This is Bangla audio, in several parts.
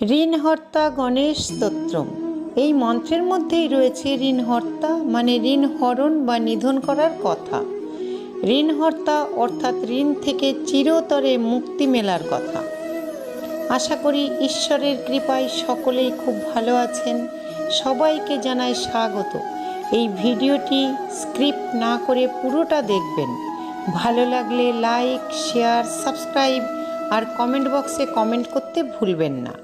ঋণহর্তা গণেশ স্তোত্রম এই মন্ত্রের মধ্যেই রয়েছে ঋণহর্তা মানে ঋণ হরণ বা নিধন করার কথা। ঋণহর্তা অর্থাৎ ঋণ থেকে চিরতরে মুক্তি মেলার কথা। আশা করি ঈশ্বরের কৃপায় সকলেই খুব ভালো আছেন। সবাইকে জানাই স্বাগত। এই ভিডিওটি স্ক্রিপ্ট না করে পুরোটা দেখবেন। ভালো লাগলে লাইক, শেয়ার, সাবস্ক্রাইব আর কমেন্ট বক্সে কমেন্ট করতে ভুলবেন না।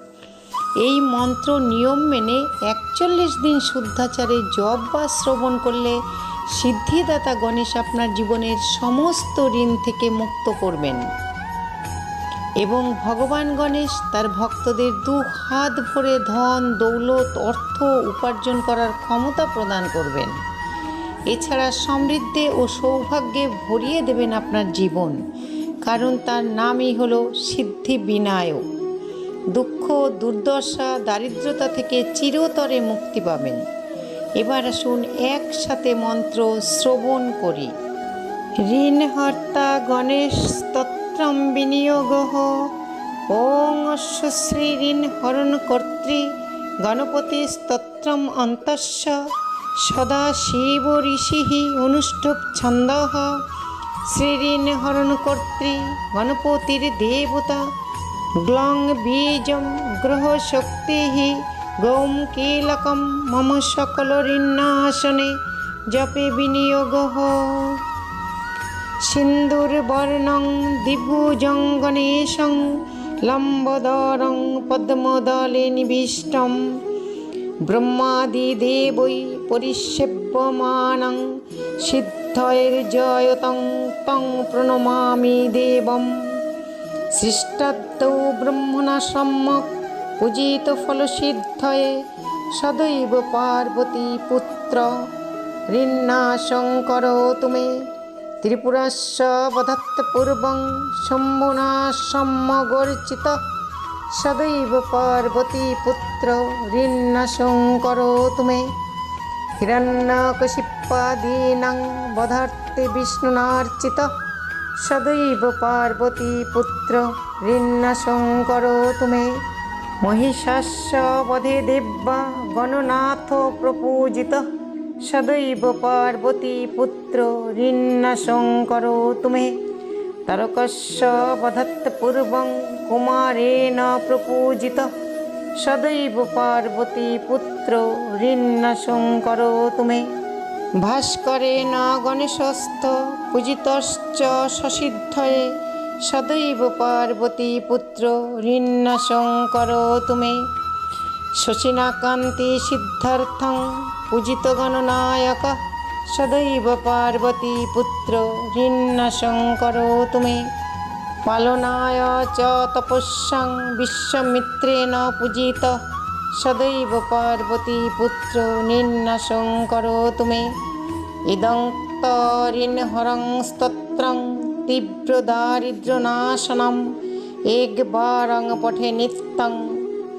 এই মন্ত্র নিয়ম মেনে একচল্লিশ দিন শুদ্ধাচারে জপ বা শ্রবণ করলে সিদ্ধিদাতা গণেশ আপনার জীবনের সমস্ত ঋণ থেকে মুক্ত করবেন। এবং ভগবান গণেশ তার ভক্তদের দু হাত ভরে ধন, দৌলত, অর্থ উপার্জন করার ক্ষমতা প্রদান করবেন। এছাড়া সমৃদ্ধে ও সৌভাগ্যে ভরিয়ে দেবেন আপনার জীবন। কারণ তার নামই হলো সিদ্ধি বিনায়ক। দুঃখ, দুর্দশা, দারিদ্রতা থেকে চিরতরে মুক্তি পাবেন। এবার আসুন একসাথে মন্ত্র শ্রবণ করি। ঋণহর্তা গণেশ স্তোত্রম বিনিয়োগ ওং অশ্ব শ্রী ঋণ হরণ কর্তৃ গণপতি স্তোত্রম অন্তস্য সদা শিব ঋষি অনুষ্ঠুপ ছন্দ শ্রীঋণ হরণ কর্তৃ গণপতির দেবতা গ্লং বীজম গ্রহ শক্তি গৌম কীলকম মম সকল ঋণাসনে জপে বিনিয়োগ সিন্দুর্বর্ণং দিভুজং গণেশং লম্বদরং পদ্মদলে নিবিষ্টম ব্রহ্মাদিদেবৈ পরিষেব্যমানং সিদ্ধৈর্জয়তং তং সৃষ্টাদ্যৌ ব্রহ্মণা সম্যক পূজিত ফলসিদ্ধয়ে সদৈব পার্বতী পুত্র। ঋন্নাশঙ্কর তুমে ত্রিপুরাস্য বধত্ত পূর্বং শম্ভুনা সম্যগর্চিত সদৈব পার্বতী পুত্র। ঋন্নাশঙ্কর তুমে হিরণ্যকশিপাদীনাং বধার্তে বিষ্ণুনার্চিত সদৈব পার্বতী পুত্র ঋন্নাশঙ্কর তুমে। মহিষাস্য বধে দেব্যা গণনাথ প্রপূজিত। সদৈব পার্বতী পুত্র ঋন্নাশঙ্কর তুমে। তারকস্য বধত্ত পূর্বং কুমারেণ প্রপূজিত। সদৈব পার্বতী পুত্র ঋন্নাশঙ্কর তুমে। ভাস্করেণ গণেশস্থ পূজিতশ্চ সসিদ্ধয়ে সদৈব পার্বতী পুত্র ঋন্নাশঙ্কর তুমে। শশিনাকান্তি সিদ্ধার্থং পূজিত গণনায়ক সদৈব পার্বতী পুত্র ঋন্নাশঙ্কর তুমে। পালনায় চ তপস্যাং বিশ্বমিত্রেণ পূজিত সদৈব পার্বতী পুত্র নিন্নাশঙ্কর তুমে। ইদং তরিণহরং স্তোত্রং তীব্র দারিদ্র্যনাশনম একবারং পঠে নিত্যং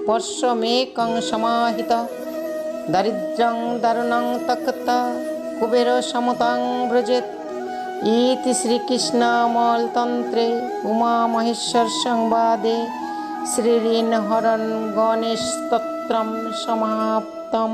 বর্ষমেকং সমাহিত। দারিদ্র্যং দারুণং তক্ত কুবের সমতাং ব্রজেত ইতি শ্রীকৃষ্ণামলতন্ত্রে উমামহেশ্বর সংবাদে গণেশ স্তোত্রম সমাপ্তম।